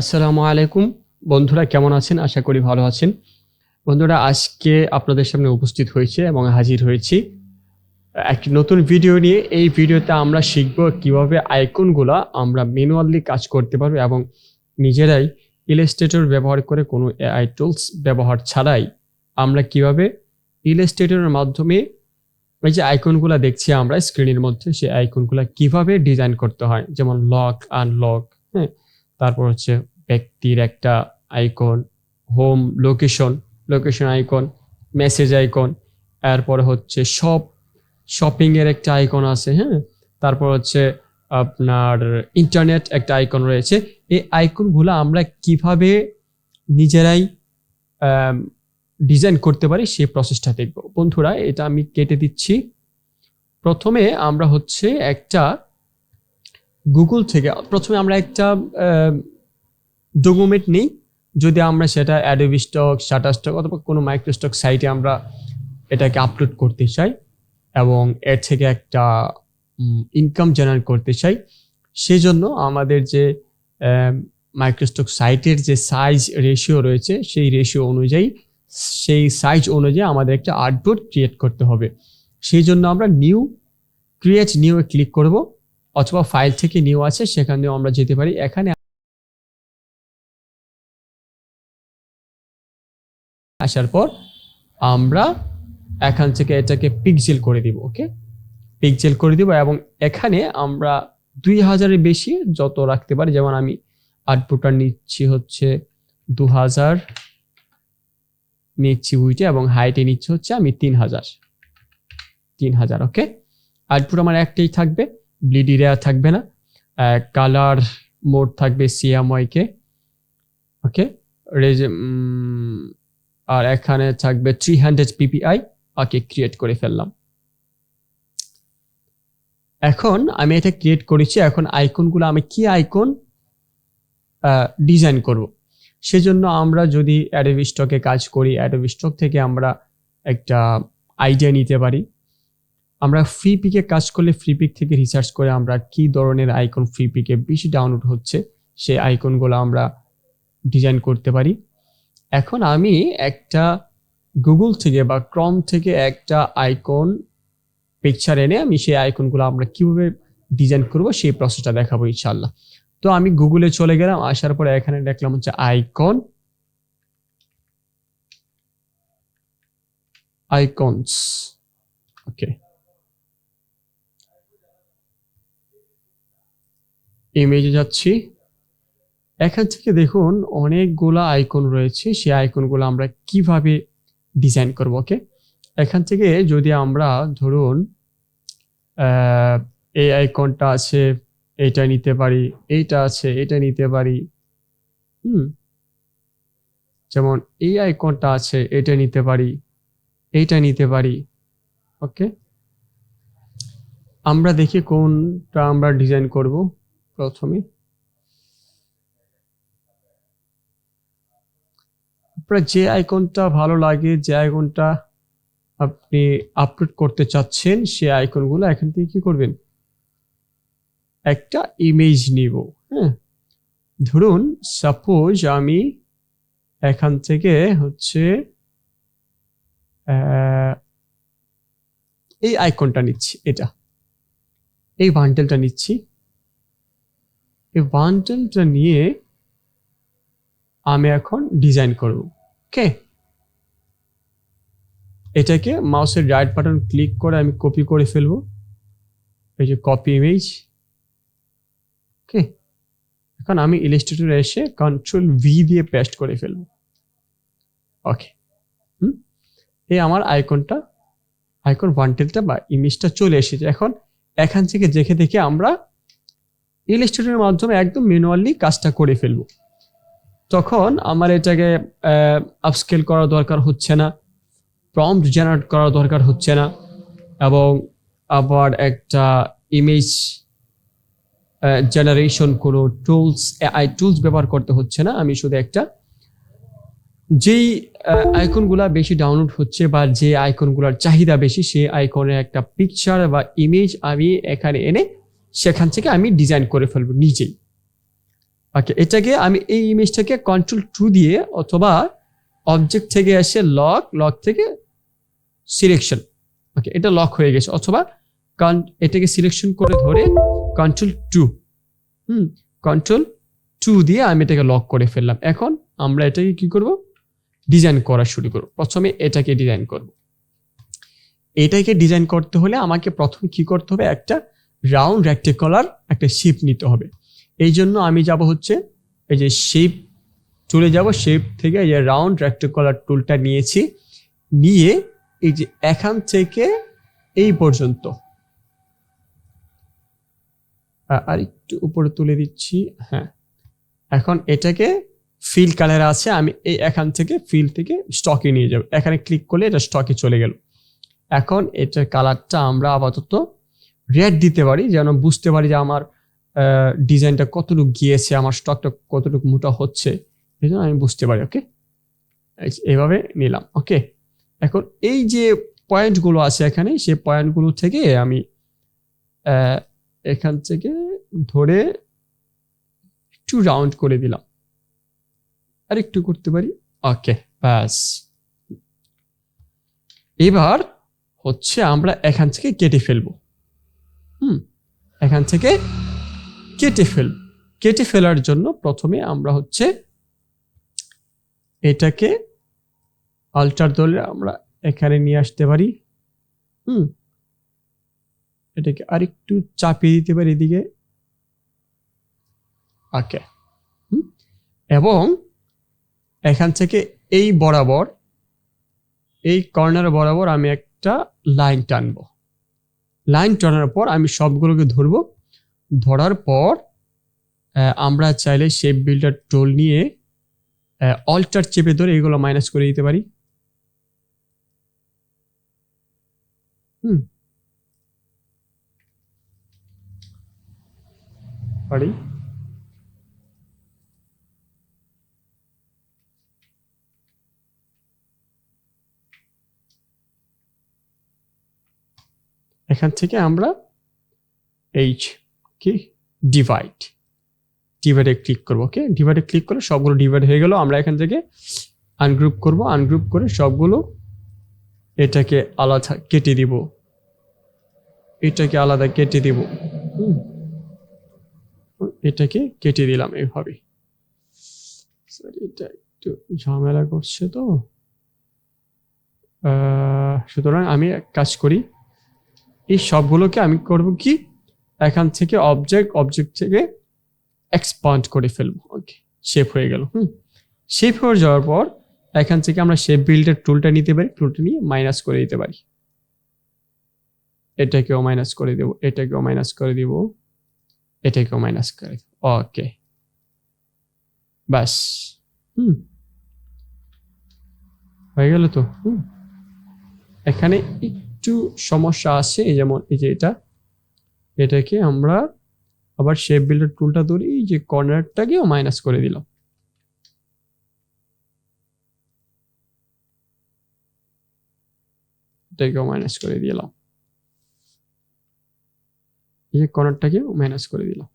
আসসালামু আলাইকুম। বন্ধুরা কেমন আছেন? আশা করি ভালো আছেন। বন্ধুরা, আজকে আপনাদের সামনে উপস্থিত হয়েছে এবং হাজির হয়েছি একটি নতুন ভিডিও নিয়ে। এই ভিডিওতে আমরা শিখব কীভাবে আইকনগুলো আমরা ম্যানুয়ালি কাজ করতে পারব এবং নিজেরাই ইলাস্ট্রেটর ব্যবহার করে কোনো এআই টুলস ব্যবহার ছাড়াই আমরা কীভাবে ইলাস্ট্রেটরের মাধ্যমে এই যে আইকনগুলো দেখছি আমরা স্ক্রিনের মধ্যে, সেই আইকনগুলো কীভাবে ডিজাইন করতে হয়? যেমন লক, আনলক হ্যাঁ? তারপর হচ্ছে ব্যক্তির একটা icon home location location icon message icon এরপরে হচ্ছে শপ শপিং এর একটা আইকন আছে হ্যাঁ? তারপর হচ্ছে আপনার ইন্টারনেট একটা আইকন রয়েছে। এই আইকনগুলো আমরা কীভাবে নিজেরাই ডিজাইন করতে পারি সেই প্রসেসটা দেখব। বন্ধুরা, এটা আমি কেটে দিচ্ছি। প্রথমে আমরা হচ্ছে একটা গুগল থেকে প্রথমে আমরা একটা ডকুমেন্ট নিই। যদি আমরা সেটা অ্যাডোবি স্টক শাটার স্টক অথবা কোনো মাইক্রোস্টক সাইটে আমরা এটাকে আপলোড করতে চাই এবং এর থেকে একটা ইনকাম জেনারেট করতে চাই সেই জন্য আমাদের যে মাইক্রোস্টক সাইটের যে সাইজ রেশিও রয়েছে, সেই রেশিও অনুযায়ী, সেই সাইজ অনুযায়ী আমাদের একটা আর্টবোর্ড ক্রিয়েট করতে হবে। সেই জন্য আমরা নিউ ক্রিয়েট নিউ ক্লিক করব। অথবা ফাইল থেকে নিউ আছে সেখানেও আমরা যেতে পারি। এখানে আসার পর আমরা এখান থেকে এটাকে পিকজেল করে দিব ওকে পিকজেল করে দিব এবং এখানে আমরা দুই হাজারের বেশি যত রাখতে পারি, যেমন আমি আউটপুটটা নিচ্ছি হচ্ছে দু হাজার, নিচ্ছি উইটে এবং হাইটে নিচ্ছি হচ্ছে আমি তিন হাজার। তিন হাজার ওকে আউটপুট আমার একটাই থাকবে। ব্লিড এরিয়া থাকবে না। কালার মোড থাকবে সিএমওয়াইকে ওকে রেজ আর এখানে থাকবে three hundred PPI okay create করে ফেললাম। এখন আমি এটা ক্রিয়েট করেছি। এখন আইকনগুলো আমি কি আইকন ডিজাইন করব। সেজন্য আমরা যদি অ্যাডোবি স্টকে কাজ করি অ্যাডোবি স্টক থেকে আমরা একটা আইডিয়া নিতে পারি। আমরা ফ্রি পিকে কাজ করলে ফ্রি পিক থেকে রিসার্চ করে আমরা কি ধরনের আইকন ফ্রি পিকে বেশি ডাউনলোড হচ্ছে, সেই আইকনগুলো আমরা ডিজাইন করতে পারি। এখন আমি একটা গুগল থেকে বা ক্রম থেকে একটা আইকন পিকচার এনে আমি সেই আইকনগুলো আমরা কীভাবে ডিজাইন করব সেই প্রসেসটা দেখাবো ইনশাল্লাহ তো আমি গুগলে চলে গেলাম, আসার পরে এখানে দেখলাম হচ্ছে আইকন আইকনস ওকে ইমেজে যাচ্ছি। এখান থেকে দেখুন অনেকগুলো আইকন রয়েছে। সেই আইকনগুলো আমরা কীভাবে ডিজাইন করব ওকে এখান থেকে যদি আমরা ধরুন এই আইকনটা আছে, এইটা নিতে পারি, এইটা আছে এটা নিতে পারি, হুম? যেমন এই আইকনটা আছে এটা নিতে পারি, এইটা নিতে পারি ওকে আমরা দেখি কোনটা আমরা ডিজাইন করব। প্রথমে। আপনার যে আইকনটা ভালো লাগে, যে আইকনটা আপনি আপলোড করতে চাচ্ছেন সে আইকনগুলো এখান থেকে কি করবেন? একটা ইমেজ নিব হ্যাঁ? ধরুন সাপোজ আমি এখান থেকে হচ্ছে এই আইকনটা নিচ্ছি, এটা। এই বান্ডেলটা নিচ্ছি। এই বান্ডেলটা নিয়ে আমি এখন ডিজাইন করব ওকে এটাকে মাউসের রাইট বাটন ক্লিক করে আমি কপি করে ফেলব। এই যে কপি ইমেজ ওকে এখন আমি ইলিস্ট্রেটরে এসে কন্ট্রোল ভি দিয়ে পেস্ট করে ফেলব ওকে এই আমার আইকনটা আইকন ওয়ান্টেলটা বা ইমেজটা চলে এসেছে। এখন এখান থেকে দেখে দেখে আমরা ইলিস্ট্রেটরের মাধ্যমে একদম ম্যানুয়ালি কাজটা করে ফেলব। তখন আমার এটাকে আপস্কেল করা দরকার হচ্ছে না প্রম্পট জেনারেট করা দরকার হচ্ছে না, এবং আবার একটা ইমেজ জেনারেশন কোনো টুলস এআই টুলস ব্যবহার করতে হচ্ছে না, আমি শুধু একটা। যেই আইকনগুলা বেশি ডাউনলোড হচ্ছে বা যে আইকনগুলোর চাহিদা বেশি, সেই আইকনের একটা পিকচার বা ইমেজ আমি এখানে এনে সেখান থেকে আমি ডিজাইন করে ফেলব নিজেই। ওকে এটাকে আমি এই ইমেজটাকে কন্ট্রোল টু দিয়ে অথবা অবজেক্ট থেকে এসে লক লক থেকে সিলেকশন ওকে এটা লক হয়ে গেছে অথবা এটাকে সিলেকশন করে ধরে control two hmm control two দিয়ে আমি এটাকে লক করে ফেললাম। এখন আমরা এটাকে কি করব? ডিজাইন করা শুরু করব। প্রথমে এটাকে ডিজাইন করব। এটাকে ডিজাইন করতে হলে আমাকে প্রথমে কি করতে হবে? একটা রাউন্ড রেক্টিকুলার একটা শেপ নিতে হবে। এই জন্য আমি যাব হচ্ছে এই যে শেপ চলে যাব শেপ থেকে এই যে রাউন্ড রেক্টিকুলার টুলটা নিয়েছি। নিয়ে এই যে এখান থেকে এই পর্যন্ত। আর একটু উপরে তুলে দিচ্ছি হ্যাঁ। এখন এটাকে ফিল কালার আছে, আমি এই এখান থেকে ফিল থেকে স্টকে নিয়ে যাব। এখানে ক্লিক করলে এটা স্টকে চলে গেল। এখন এটার কালারটা আমরা আপাতত রেড দিতে পারি, যেন বুঝতে পারি যে আমার ডিজাইনটা কতটুকু গিয়েছে, আমার স্টকটা কতটুকু মোটা হচ্ছে। এই জন্য আমি বুঝতে পারি ওকে এভাবে নিলাম ওকে এখন এই যে পয়েন্টগুলো আছে এখানে, সেই পয়েন্টগুলো থেকে আমি এখান থেকে ধরে একটু রাউন্ড করে দিলাম। আর একটু করতে পারি ওকে ব্যাস। এবার হচ্ছে আমরা এখান থেকে কেটে ফেলব। হুম, এখান থেকে কেটে ফেল, কেটে ফেলার জন্য প্রথমে আমরা হচ্ছে এটাকে আলটার দলে আমরা এখানে নিয়ে আসতে পারি। হুম, এটাকে আরেকটু চাপিয়ে দিতে পারি এদিকে। ওকে, হুম, এবং এখান থেকে এই বরাবর, এই কর্নার বরাবর আমি একটা লাইন টানবো। লাইন টানার পর আমি সবগুলোকে ধরব। ধরার পর আমরা চাইলে শেপ বিল্ডার টোল নিয়ে অল্টার চেপে ধরে এগুলো মাইনাস করে দিতে পারি। হুম। পারি? এখান থেকে আমরা এইচ কি? ডিভাইড ডিভাইডে ক্লিক করব ওকে ডিভাইডে ক্লিক করে সবগুলো ডিভাইড হয়ে গেল। আমরা এখান থেকে আনগ্রুপ করব। আনগ্রুপ করে সবগুলো এটাকে আলাদা কেটে দিব। এটাকে আলাদা কেটে দিব। এটাকে কেটে দিলাম স্যার এটা একটু ঝামেলা করছে তো। সুতরাং আমি এক কাজ করি। এই সবগুলোকে আমি করব কি? এখান থেকে অবজেক্ট অবজেক্ট থেকে এক্সপান্ড করে ফেলব। ওকে শেপ হয়ে গেল, হুম? শেপ হয়ে যাওয়ার পর এখান থেকে আমরা শেপ বিল্ডের টুলটা নিতে পারি টুলটা নিয়ে মাইনাস করে দিতে পারি। এটাকেও মাইনাস করে দেব, এটাকেও মাইনাস করে দিব, এটাকেও মাইনাস করে দেব। ওকে ব্যাস, হুম? হয়ে গেল তো, হুম? এখানে একটু সমস্যা আছে যেমন, এই যে এটা। এটাকে আমরা আবার শেপ বিল্ডার টুলটা ধরি যে কর্নারটাকেও মাইনাস করে দিলাম। এটাকেও মাইনাস করে দিলাম। এই যে কর্নারটাকেও মাইনাস করে দিলাম।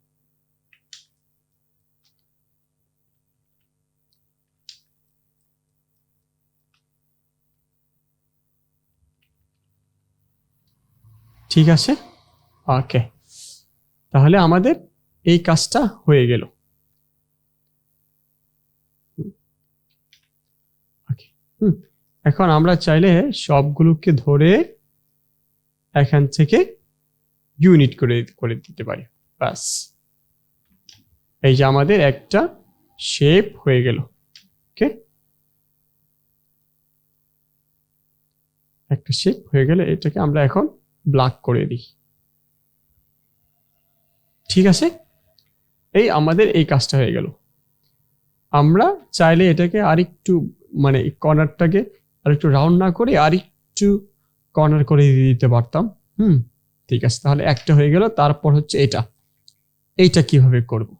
ঠিক আছে? ওকে তাহলে আমাদের এই কাজটা হয়ে গেল। এখন আমরা চাইলে সবগুলোকে ধরে এখান থেকে ইউনিট করে করে দিতে পারি। ব্যাস। এই যে আমাদের একটা শেপ হয়ে গেল। ওকে একটা শেপ হয়ে গেলে এটাকে আমরা এখন ব্ল্যাক করে দিই। ঠিক আছে? এই আমাদের এই কাজটা হয়ে গেল। আমরা চাইলে এটাকে আরেকটু মানে কর্নারটাকে আরেকটু রাউন্ড না করে আরেকটু কর্নার করে দিতে পারতাম। হুম, ঠিক আছে। তাহলে একটা হয়ে গেল, তারপর হচ্ছে এটা। এইটা কীভাবে করব?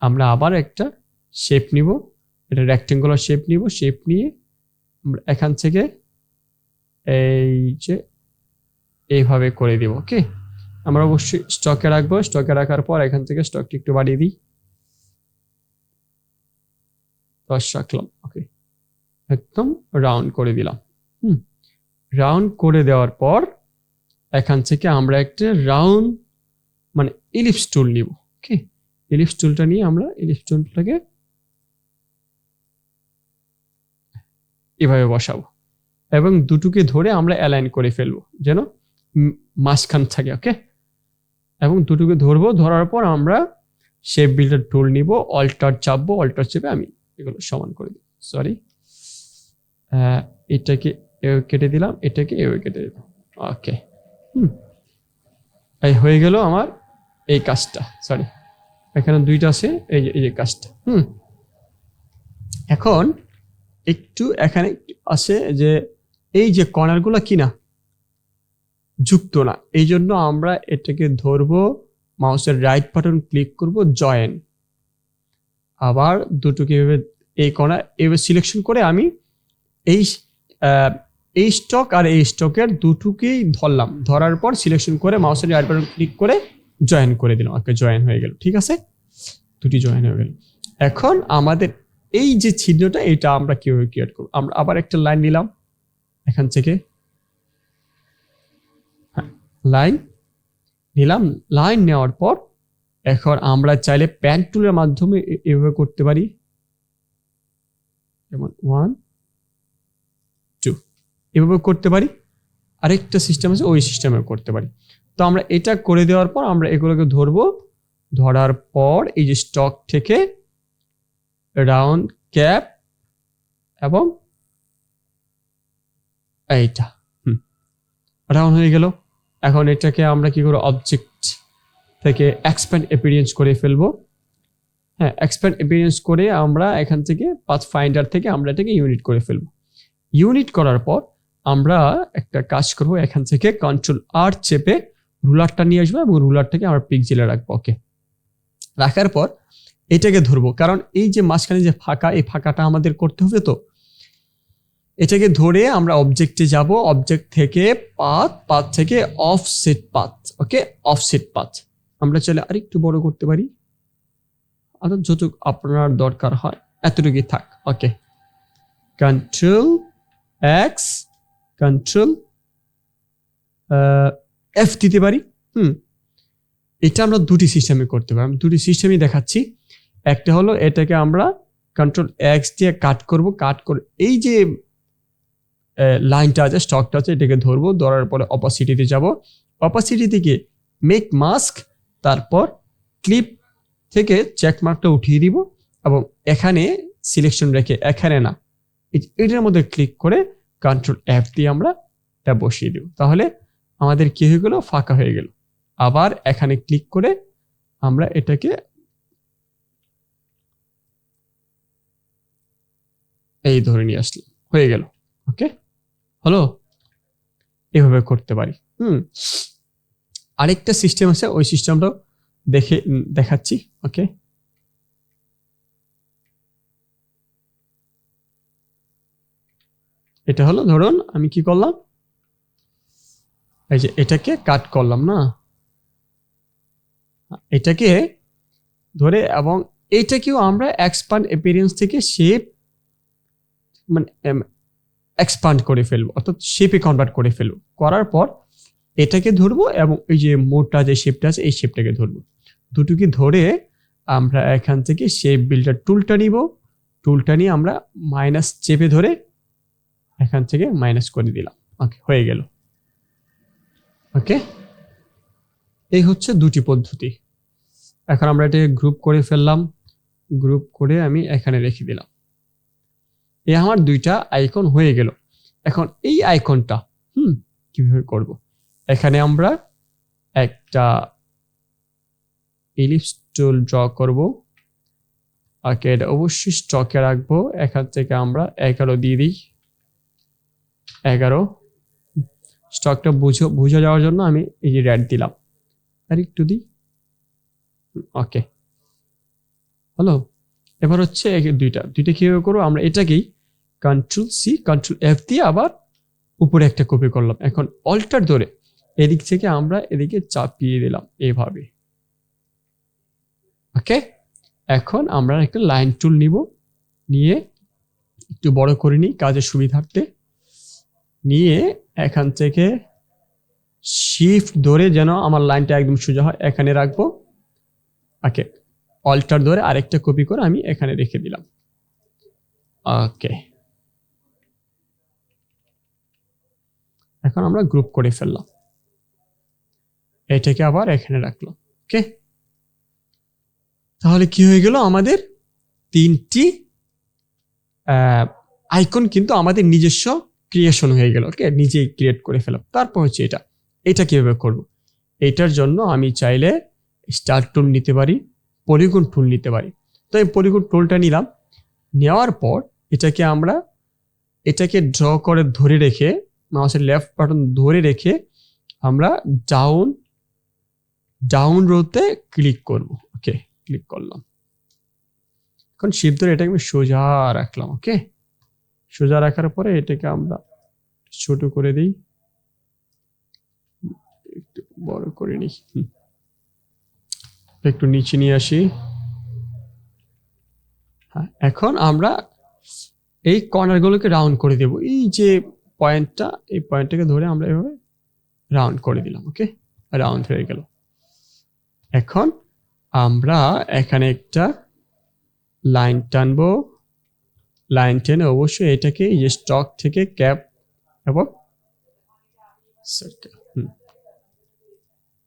আমরা আবার একটা শেপ নিব। এটা রেক্টেঙ্গুলার শেপ নিব। শেপ নিয়ে আমরা এখান থেকে এই যে এইভাবে করে দিব, ওকে? আমরা অবশ্যই স্টকে রাখব স্টকে রাখার পর এখান থেকে স্টকটি একটু বাড়িয়ে দিই। দশ রাখলাম, ওকে। একদম রাউন্ড করে দিলাম, হুম। রাউন্ড করে দেওয়ার পর এখান থেকে আমরা একটা রাউন্ড মানে ইলিপস টুল নিব, ওকে? ইলিপস টুলটা নিয়ে আমরা ইলিপস টুলটাকে এভাবে বসাবো এবং দুটোকে ধরে আমরা অ্যালাইন করে ফেলব, যেন মাঝখান থাকে ওকে এবং দুটোকে ধরবো, ধরার পর আমরা শেপ বিল্ডার টুল নিব অল্টার চাপবো অল্টার চেপে আমি এগুলো সমান করে দিই সরি এটাকে কেটে দিলাম, এটাকে এও কেটে দিলাম ওকে হুম। এই হয়ে গেল আমার এই কাজটা সরি এখানে দুইটা আছে, এই যে এই যে কাজটা, হুম। এখন একটু এখানে আছে যে, এই যে কর্নারগুলো কি না যুক্ত না। এই জন্য আমরা এটাকে ধরবো, মাউসের রাইট বাটন ক্লিক করব জয়েন আবার দুটোকে এভাবে এই কর্নার এভাবে সিলেকশন করে আমি এই এই স্টক আর এই স্টকের দুটোকেই ধরলাম। ধরার পর সিলেকশন করে মাউসের রাইট বাটন ক্লিক করে জয়েন করে দিলাম। ওকে জয়েন হয়ে গেল, ঠিক আছে? দুটি জয়েন হয়ে গেল। এখন আমাদের এই যে চিহ্নটা এটা আমরা কীভাবে ক্রিয়েট করব? আমরা আবার একটা লাইন নিলাম, এখান থেকে। লাইন নিলাম লাইন নেওয়ার পর, এখন আমরা চাইলে প্যান টুলের মাধ্যমে এভাবে করতে পারি। যেমন ওয়ান টু এভাবে করতে পারি। আরেকটা সিস্টেম আছে, ওই সিস্টেমে করতে পারি। তো আমরা এটা করে দেওয়ার পর আমরা এগুলোকে ধরবো। ধরার পর এই যে স্টক থেকে রাউন্ড ক্যাপ এবং এইটা, হুম রাউন্ড হয়ে গেল। এখন এটাকে আমরা কি করব? অবজেক্ট থেকে এক্সপ্যান্ড এপিরিয়েন্স করে ফেলব। হ্যাঁ এক্সপ্যান্ড এপিরিয়েন্স করে আমরা এখান থেকে পাথ ফাইন্ডার থেকে আমরা এটাকে ইউনিট করে ফেলব। ইউনিট করার পর আমরা একটা কাজ করব, এখান থেকে কন্ট্রোল আর চেপে রুলারটা নিয়ে আসব এবং রুলারটাকে আমরা পিকজেলে রাখব ওকে রাখার পর এটাকে ধরবো, কারণ এই যে মাঝখানে যে ফাঁকা, এই ফাঁকাটা আমাদের করতে হবে তো। এটাকে ধরে আমরা অবজেক্টে যাব অবজেক্ট থেকে পাথ পাথ থেকে offset path okay offset path আমরা চাইলে আরেকটু বড় করতে পারি। অর্থাৎ যতটুকু আপনার দরকার হয়, এতটুকুই থাক okay control X control F দিতে পারি, হুম? এটা আমরা দুটি সিস্টেমে করতে পারি। দুটি সিস্টেমই দেখাচ্ছি। একটা হলো এটাকে আমরা কন্ট্রোল এক্স দিয়ে কাট করব। কাট করে এই যে লাইনটা আছে স্টকটা আছে, এটাকে ধরবো, ধরার পরে অপাসিটিতে যাব। অপাসিটি থেকে মেক মাস্ক তারপর ক্লিপ থেকে চেক মার্কটা উঠিয়ে দিব এবং এখানে সিলেকশন রেখে, এখানে না এটার মধ্যে ক্লিক করে কন্ট্রোল অ্যাপ দিয়ে আমরা এটা বসিয়ে দিব। তাহলে আমাদের কি হয়ে গেল? ফাঁকা হয়ে গেল। আবার এখানে ক্লিক করে আমরা এটাকে এই ধরে নিয়ে আসলাম। হয়ে গেল। ওকে হলো? এভাবে করতে পারি। হুম। আরেকটা সিস্টেম আছে, ওই সিস্টেমটাও দেখে, দেখাচ্ছি ওকে এটা হলো, ধরুন, আমি কি করলাম? এই যে এটাকে কাট করলাম, না? এটাকে ধরে, এবং এইটাকেও আমরা এক্সপান্ড এপিরিয়েন্স থেকে শেপ মানে এক্সপান্ড করে ফেলব, অর্থাৎ শেপে কনভার্ট করে ফেলব। করার পর এটাকে ধরবো এবং এই যে মোটা যে শেপটা আছে, এই শেপটাকে ধরবো। দুটোকে ধরে আমরা এখান থেকে শেপ বিল্ডার টুলটা নিব। টুলটা নিয়ে আমরা মাইনাস চেপে ধরে এখান থেকে মাইনাস করে দিলাম। ওকে হয়ে গেল। ওকে এই হচ্ছে দুটি পদ্ধতি। এখন আমরা এটাকে গ্রুপ করে ফেললাম। গ্রুপ করে আমি এখানে রেখে দিলাম। এই আমার দুইটা আইকন হয়ে গেল। এখন এই আইকনটা হুম, কীভাবে করব? এখানে আমরা একটা ইলিপস টুল ড্র করব। ওকে এটা অবশ্যই স্টকে রাখব। এখান থেকে আমরা এগারো দিয়ে দিই। এগারো। স্টকটা বুঝো, বুঝে যাওয়ার জন্য আমি এই যে রেড দিলাম। আর একটু দিই। ওকে হলো এবার হচ্ছে দুইটা। দুইটা কীভাবে করব? আমরা এটাকেই কন্ট্রোল সি কন্ট্রোল এফ দিয়ে আবার উপরে একটা কপি করলাম। এখন অল্টার ধরে এদিক থেকে আমরা এদিকে চাপিয়ে দিলাম এইভাবে ওকে এখন আমরা একটা লাইন টুল নিব। নিয়ে একটু বড় করে নিই কাজের সুবিধার্থে। নিয়ে এখান থেকে শিফট ধরে যেন আমার লাইনটা একদম সোজা হয়, এখানে রাখব। ওকে অল্টার ধরে আরেকটা কপি করে আমি এখানে রেখে দিলাম। ওকে এখন আমরা গ্রুপ করে ফেললাম। এটাকে আবার এখানে রাখলাম। ওকে তাহলে কি হয়ে গেল? আমাদের তিনটি আইকন কিন্তু আমাদের নিজস্ব ক্রিয়েশন হয়ে গেল। ওকে নিজেই ক্রিয়েট করে ফেলাম। তারপর হচ্ছে এটা। এটা কীভাবে করব? এটার জন্য আমি চাইলে স্টার টুল নিতে পারি। পলিগন টুল নিতে পারি। তো আমি পলিগন টুলটা নিলাম। নেওয়ার পর এটাকে আমরা, এটাকে ড্র করে ধরে রেখে মাউসের লেফট বাটন ধরে রেখে আমরা ডাউন ডাউন রোতে ক্লিক করব। ওকে ক্লিক করলাম। এখন শিপ ধরে এটাকে আমি সোজা রাখলাম। ওকে সোজা রাখার পরে এটাকে আমরা ছোট করে দিই। একটু বড় করে নিই। একটু নিচে নিয়ে আসি। হ্যাঁ এখন আমরা এই কর্নারগুলোকে রাউন্ড করে দেব। এই যে পয়েন্টটা এই পয়েন্টটাকে ধরে আমরা এভাবে রাউন্ড করে দিলাম ওকে রাউন্ড হয়ে গেল। এখন আমরা এখানে একটা লাইন টানবো। লাইন টেনে অবশ্যই এটাকে এই যে স্টক থেকে ক্যাপ এবং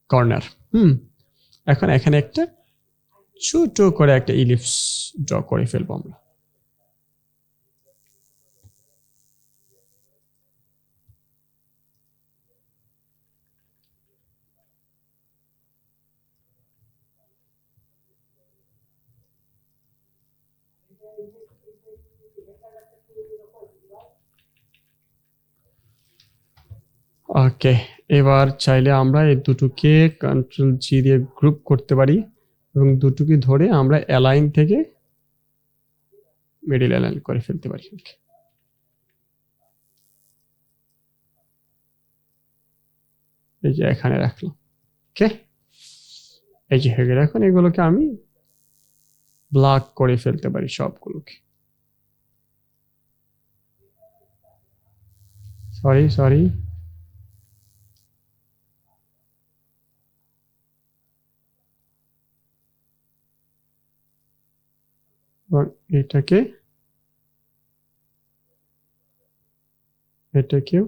কর্নার হুম। এখন এখানে একটা ছোট করে একটা ইলিপস ড্র করে ফেলব আমরা। ওকে এবার চাইলে আমরা এই দুটোকে কন্ট্রোল জি দিয়ে গ্রুপ করতে পারি এবং দুটোকে ধরে আমরা অ্যালাইন থেকে মিডিল অ্যালাইন করে ফেলতে পারি এই যে এখানে রাখলাম, ওকে? এই যে হয়ে গেল, এখন এগুলোকে আমি ব্লক করে ফেলতে পারি সবগুলোকে। সরি সরি এবং এটাকে, এটাকেও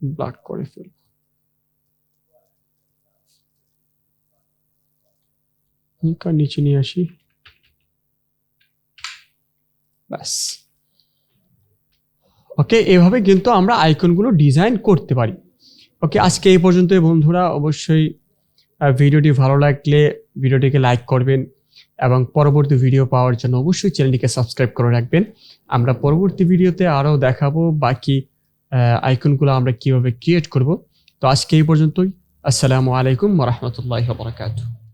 ব্লক করে ফেলব। হালকা নিচে নিয়ে আসি। ব্যাস। ওকে, এভাবে কিন্তু আমরা আইকনগুলো ডিজাইন করতে পারি। ওকে, আজকে এই পর্যন্তই বন্ধুরা। অবশ্যই ভিডিওটি ভালো লাগলে ভিডিওটিকে লাইক করবেন। এবং পরবর্তী ভিডিও পাওয়ার জন্য অবশ্যই চ্যানেলটিকে সাবস্ক্রাইব করে রাখবেন। আমরা পরবর্তী ভিডিওতে আরও দেখাবো বাকি আইকনগুলো আমরা কীভাবে ক্রিয়েট করব। তো আজকে এই পর্যন্তই। আসসালামু আলাইকুম রহমতুল্লাহ বারকাতুহ।